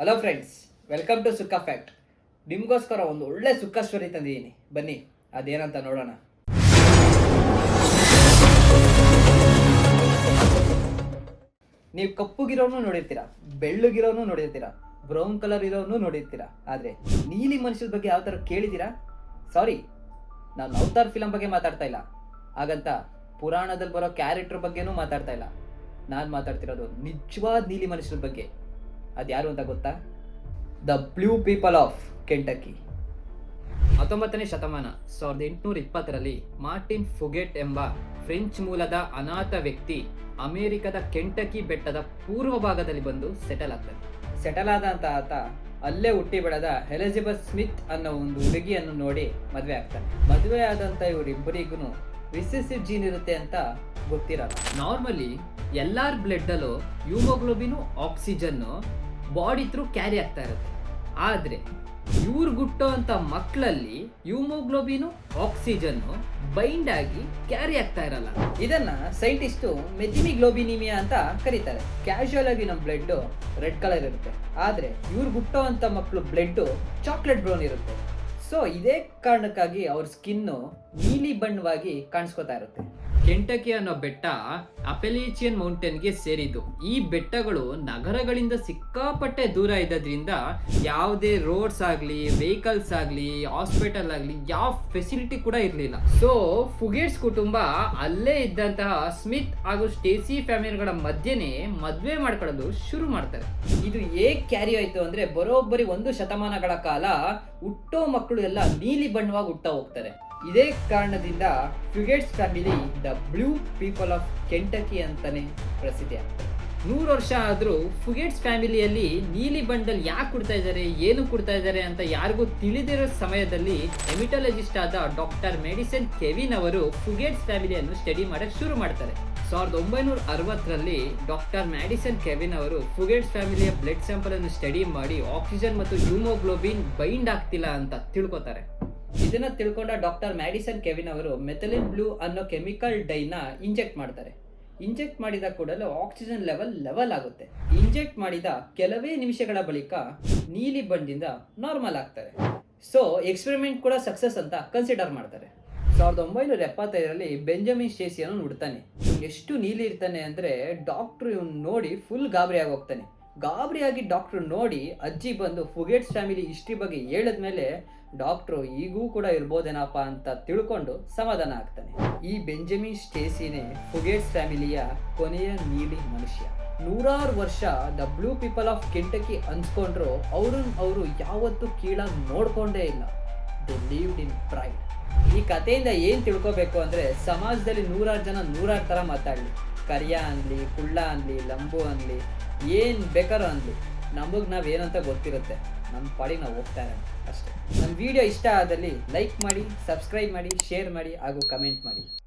Hello friends welcome to ಸುಕ್ಕ fact ನಿಮಗೋಸ್ಕರ ಒಂದು ಒಳ್ಳೆ ಸುಕ್ಕ ಸ್ಟೋರಿ ತಂದಿದ್ದೀನಿ. ಬನ್ನಿ, ಅದೇನಂತ ನೋಡೋಣ. ನೀವು ಕಪ್ಪುಗಿರೋನು ನೋಡಿರ್ತೀರಾ, ಬೆಳ್ಳಗಿರೋನು ನೋಡಿರ್ತೀರಾ ಬ್ರೌನ್ ಕಲರ್ ಇರೋನು ನೋಡಿರ್ತೀರಾ, ಆದರೆ ನೀಲಿ ಮನುಷ್ಯದ ಬಗ್ಗೆ ಯಾವ ಥರ ಕೇಳಿದ್ದೀರಾ? ಸಾರಿ ನಾನು ಅವತಾರ್ ಫಿಲಂ ಬಗ್ಗೆ ಮಾತಾಡ್ತಾ ಇಲ್ಲ. ಹಾಗಂತ ಪುರಾಣದಲ್ಲಿ ಬರೋ ಕ್ಯಾರೆಕ್ಟರ್ ಬಗ್ಗೆನೂ ಮಾತಾಡ್ತಾ ಇಲ್ಲ. ನಾನು ಮಾತಾಡ್ತಿರೋದು ನಿಜವಾದ ನೀಲಿ ಮನುಷ್ಯರ ಬಗ್ಗೆ. ಅದ್ಯಾರು ಅಂತ ಗೊತ್ತಾ? The blue people of Kentucky ಹತ್ತೊಂಬತ್ತನೇ ಶತಮಾನ ಸಾವಿರದ ಎಂಟುನೂರ ಇಪ್ಪತ್ತರಲ್ಲಿ ಮಾರ್ಟಿನ್ ಫುಗೆಟ್ ಎಂಬ ಫ್ರೆಂಚ್ ಮೂಲದ ಅನಾಥ ವ್ಯಕ್ತಿ ಅಮೆರಿಕದ ಕೆಂಟಕಿ ಬೆಟ್ಟದ ಪೂರ್ವ ಭಾಗದಲ್ಲಿ ಬಂದು ಸೆಟಲ್ ಆಗ್ತಾನೆ. ಸೆಟಲ್ ಆದಂತಹ ಆತ ಅಲ್ಲೇ ಹುಟ್ಟಿ ಬೆಳೆದ ಎಲಿಜಬೆತ್ ಸ್ಮಿತ್ ಅನ್ನೋ ಒಂದು ಹುಡುಗಿಯನ್ನು ನೋಡಿ ಮದುವೆ ಆಗ್ತಾನೆ. ಮದುವೆ ಆದಂತ ಇವರಿಬ್ಬರಿಗೂ ರಿಸೆಸಿವ್ ಜೀನ್ ಇರುತ್ತೆ ಅಂತ ಗೊತ್ತಿರಲ್ಲ. ನಾರ್ಮಲಿ ಎಲ್ಲಾರ್ ಬ್ಲಡ್ ಅಲ್ಲೂ haemoglobin oxygen body through carry ಆಗ್ತಾ ಇರುತ್ತೆ. ಆದರೆ ಇವ್ರು ಗುಟ್ಟೋ ಅಂತ ಮಕ್ಕಳಲ್ಲಿ ಹ್ಯೂಮೋಗ್ಲೋಬಿನು ಆಕ್ಸಿಜನ್ನು ಬೈಂಡ್ ಆಗಿ ಕ್ಯಾರಿ ಆಗ್ತಾ ಇರಲ್ಲ. ಇದನ್ನ ಸೈಂಟಿಸ್ಟು ಮೆಥಿಮಿಗ್ಲೋಬಿನಿಮಿಯಾ ಅಂತ ಕರೀತಾರೆ. ಕ್ಯಾಶುಯಲ್ ಆಗಿ ನಮ್ಮ ಬ್ಲಡ್ ರೆಡ್ ಕಲರ್ ಇರುತ್ತೆ. ಆದ್ರೆ ಇವ್ರು ಗುಟ್ಟೋ ಅಂತ ಮಕ್ಕಳು ಬ್ಲಡ್ ಚಾಕ್ಲೇಟ್ ಬ್ರೌನ್ ಇರುತ್ತೆ. ಸೊ ಇದೇ ಕಾರಣಕ್ಕಾಗಿ ಅವ್ರ ಸ್ಕಿನ್ನು ನೀಲಿ ಬಣ್ಣವಾಗಿ ಕಾಣಿಸ್ಕೊತಾ ಇರುತ್ತೆ. ಕೆಂಟಕಿ ಅನ್ನೋ ಬೆಟ್ಟ ಅಪೆಲಿಚಿಯನ್ ಮೌಂಟೇನ್ಗೆ ಸೇರಿದ್ದು. ಈ ಬೆಟ್ಟಗಳು ನಗರಗಳಿಂದ ಸಿಕ್ಕಾಪಟ್ಟೆ ದೂರ ಇದ್ದದ್ರಿಂದ ಯಾವುದೇ ರೋಡ್ಸ್ ಆಗಲಿ, ವೆಹಿಕಲ್ಸ್ ಆಗಲಿ, ಹಾಸ್ಪಿಟಲ್ ಆಗಲಿ ಯಾವ ಫೆಸಿಲಿಟಿ ಕೂಡ ಇರಲಿಲ್ಲ. ಸೊ ಫುಗೇಟ್ಸ್ ಕುಟುಂಬ ಅಲ್ಲೇ ಇದ್ದಂತಹ ಸ್ಮಿತ್ ಹಾಗೂ ಸ್ಟೇಸಿ ಫ್ಯಾಮಿಲಿಗಳ ಮಧ್ಯೆನೇ ಮದುವೆ ಮಾಡ್ಕೊಳ್ಳಲು ಶುರು ಮಾಡ್ತಾರೆ. ಇದು ಹೇಗೆ ಕ್ಯಾರಿ ಆಯ್ತು ಅಂದ್ರೆ ಬರೋಬ್ಬರಿ ಒಂದು ಶತಮಾನಗಳ ಕಾಲ ಹುಟ್ಟೋ ಮಕ್ಕಳು ಎಲ್ಲ ನೀಲಿ ಬಣ್ಣವಾಗಿ ಹುಟ್ಟ ಹೋಗ್ತಾರೆ. ಇದೇ ಕಾರಣದಿಂದ Fugates family the blue people of Kentucky ಅಂತಾನೆ ಪ್ರಸಿದ್ಧಿ. ಆಗ್ತದೆ ನೂರು ವರ್ಷ ಆದರೂ ಫುಗೇಟ್ಸ್ ಫ್ಯಾಮಿಲಿಯಲ್ಲಿ ನೀಲಿ ಬಣ್ಣದಲ್ಲಿ ಯಾಕೆ ಕೊಡ್ತಾ ಇದ್ದಾರೆ, ಏನು ಕೊಡ್ತಾ ಇದ್ದಾರೆ ಅಂತ ಯಾರಿಗೂ ತಿಳಿದಿರೋ ಸಮಯದಲ್ಲಿ ಎಮಿಟಾಲಜಿಸ್ಟ್ ಆದ ಡಾಕ್ಟರ್ ಮೆಡಿಸನ್ ಕೆವಿನ್ ಅವರು ಫುಗೇಟ್ಸ್ ಫ್ಯಾಮಿಲಿಯನ್ನು ಸ್ಟಡಿ ಮಾಡಕ್ಕೆ ಶುರು ಮಾಡ್ತಾರೆ. ಸಾವಿರದ ಒಂಬೈನೂರ ಅರವತ್ತರಲ್ಲಿ ಡಾಕ್ಟರ್ ಮ್ಯಾಡಿಸನ್ ಕೆವಿನ್ ಅವರು ಫುಗೇಟ್ಸ್ ಫ್ಯಾಮಿಲಿಯ ಬ್ಲಡ್ ಸ್ಯಾಂಪಲ್ ಅನ್ನು ಸ್ಟಡಿ ಮಾಡಿ ಆಕ್ಸಿಜನ್ ಮತ್ತು ಹ್ಯೂಮೋಗ್ಲೋಬಿನ್ ಬೈಂಡ್ ಆಗ್ತಿಲ್ಲ ಅಂತ ತಿಳ್ಕೊತಾರೆ. ಇದನ್ನ ತಿಳ್ಕೊಂಡ ಡಾಕ್ಟರ್ ಮ್ಯಾಡಿಸನ್ ಕೆವಿನ್ ಅವರು ಮೆಥಲಿನ್ ಬ್ಲೂ ಅನ್ನೋ ಕೆಮಿಕಲ್ ಡೈನ ಇಂಜೆಕ್ಟ್ ಮಾಡ್ತಾರೆ. ಇಂಜೆಕ್ಟ್ ಮಾಡಿದ ಕೂಡಲೇ ಆಕ್ಸಿಜನ್ ಲೆವೆಲ್ ಲೆವೆಲ್ ಆಗುತ್ತೆ. ಇಂಜೆಕ್ಟ್ ಮಾಡಿದ ಕೆಲವೇ ನಿಮಿಷಗಳ ಬಳಿಕ ನೀಲಿ ಬಣ್ಣದಿಂದ ನಾರ್ಮಲ್ ಆಗ್ತಾರೆ ಸೊ ಎಕ್ಸ್ಪೆರಿಮೆಂಟ್ ಕೂಡ ಸಕ್ಸಸ್ ಅಂತ ಕನ್ಸಿಡರ್ ಮಾಡ್ತಾರೆ. ಸಾವಿರದ ಒಂಬೈನೂರ ಎಪ್ಪತ್ತೈದರಲ್ಲಿ ಬೆಂಜಮಿನ್ ಸ್ಟೇಸಿಯನ್ನು ನುಡ್ತಾನೆ. ಎಷ್ಟು ನೀಲಿ ಇರ್ತಾನೆ ಅಂದ್ರೆ ಡಾಕ್ಟ್ರು ಇವ್ನು ನೋಡಿ ಫುಲ್ ಗಾಬರಿ ಆಗೋಗ್ತಾನೆ. ಗಾಬರಿಯಾಗಿ ಡಾಕ್ಟ್ರು ನೋಡಿ ಅಜ್ಜಿ ಬಂದು ಫುಗೇಟ್ಸ್ ಫ್ಯಾಮಿಲಿ ಹಿಸ್ಟ್ರಿ ಬಗ್ಗೆ ಹೇಳಿದ್ಮೇಲೆ ಡಾಕ್ಟ್ರು ಈಗೂ ಕೂಡ ಇರ್ಬೋದೇನಪ್ಪ ಅಂತ ತಿಳ್ಕೊಂಡು ಸಮಾಧಾನ ಆಗ್ತಾನೆ. ಈ ಬೆಂಜಮಿನ್ ಸ್ಟೇಸಿನೇ ಫುಗೇಟ್ಸ್ ಫ್ಯಾಮಿಲಿಯ ಕೊನೆಯ ನೀಲಿ ಮನುಷ್ಯ. ನೂರಾರು ವರ್ಷ the blue people of Kentucky ಅನ್ಸ್ಕೊಂಡ್ರು ಅವ್ರನ್ನ ಅವರು ಯಾವತ್ತೂ ಕೀಳಾಗಿ ನೋಡ್ಕೊಂಡೇ ಇಲ್ಲ. ದೇ ಲೀವ್ಡ್ ಇನ್ ಪ್ರೈಡ್ ಈ ಕಥೆಯಿಂದ ಏನು ತಿಳ್ಕೊಬೇಕು ಅಂದರೆ ಸಮಾಜದಲ್ಲಿ ನೂರಾರು ಜನ ನೂರಾರು ಥರ ಮಾತಾಡಲಿ. ಕರಿಯ ಅನ್ಲಿ, ಕುಳ್ಳ ಅನ್ಲಿ, ಲಂಬು ಅನ್ಲಿ ಏನು ಬೇಕಾರೋ ಅಂದ್ಲು. ನಮಗೆ ನಾವು ಏನಂತ ಗೊತ್ತಿರುತ್ತೆ. ನಮ್ಮ ಪಾಡಿಗೆ ನಾವು ಹೋಗ್ತಾ ಇರೋಣ ಅಷ್ಟೇ. ನಮ್ಮ ವಿಡಿಯೋ ಇಷ್ಟ ಆದಲ್ಲಿ ಲೈಕ್ ಮಾಡಿ ಸಬ್ಸ್ಕ್ರೈಬ್ ಮಾಡಿ ಶೇರ್ ಮಾಡಿ ಹಾಗೂ ಕಮೆಂಟ್ ಮಾಡಿ.